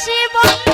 হাসি